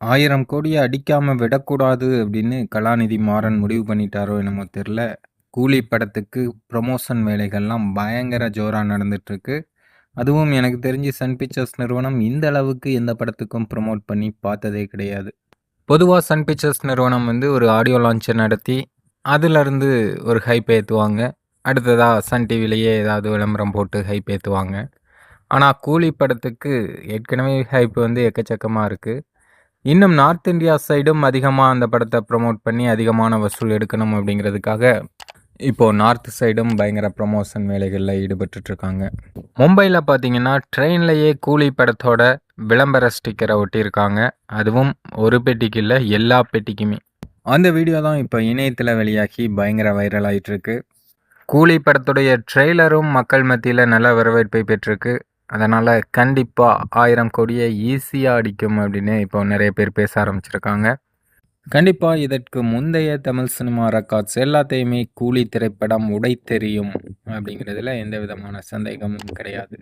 ஆயிரம் கோடியை அடிக்காம விடக்கூடாது அப்படின்னு கலாநிதி மாறன் முடிவு பண்ணிட்டாரோ என்னமோ தெரில கூலி படத்துக்கு ப்ரொமோஷன் வேலைகள்லாம் பயங்கர ஜோராக நடந்துட்டுருக்கு. அதுவும் எனக்கு தெரிஞ்சு சன் பிக்சர்ஸ் நிறுவனம் இந்த அளவுக்கு எந்த படத்துக்கும் ப்ரொமோட் பண்ணி பார்த்ததே கிடையாது. பொதுவாக சன் பிக்சர்ஸ் நிறுவனம் வந்து ஒரு ஆடியோ லான்ச்சை நடத்தி அதிலிருந்து ஒரு ஹைப் ஏற்றுவாங்க அடுத்ததாக சன் டிவிலேயே ஏதாவது விளம்பரம் போட்டு ஹைப் ஏற்றுவாங்க ஆனால் கூலி படத்துக்கு ஏற்கனவே ஹைப் வந்து எக்கச்சக்கமாக இருக்குது இன்னும் நார்த் இந்தியா சைடும் அதிகமாக அந்த படத்தை ப்ரமோட் பண்ணி அதிகமான வசூல் எடுக்கணும் அப்படிங்கிறதுக்காக இப்போது நார்த் சைடும் பயங்கர ப்ரமோஷன் வேலைகளில் ஈடுபட்டுட்ருக்காங்க. மும்பையில் பார்த்தீங்கன்னா ட்ரெயின்லேயே கூலி படத்தோட விளம்பர ஸ்டிக்கரை ஒட்டியிருக்காங்க. அதுவும் ஒரு பெட்டிக்கு இல்லை எல்லா பெட்டிக்குமே. அந்த வீடியோ தான் இப்போ இணையத்தில் வெளியாகி பயங்கர வைரல் ஆயிட்டிருக்கு கூலி படத்துடைய ட்ரெய்லரும் மக்கள் மத்தியில் நல்ல வரவேற்பை பெற்றிருக்கு. அதனால் கண்டிப்பாக ஆயிரம் கோடியை ஈஸியாக அடிக்கும் அப்படின்னு இப்போ நிறைய பேர் பேச ஆரம்பிச்சிருக்காங்க. கண்டிப்பாக இதற்கு முந்தைய தமிழ் சினிமா ரெக்கார்ட்ஸ் எல்லாத்தையுமே கூலி திரைப்படம் உடை தெரியும் அப்படிங்கிறதுல எந்த விதமான சந்தேகமும் கிடையாது.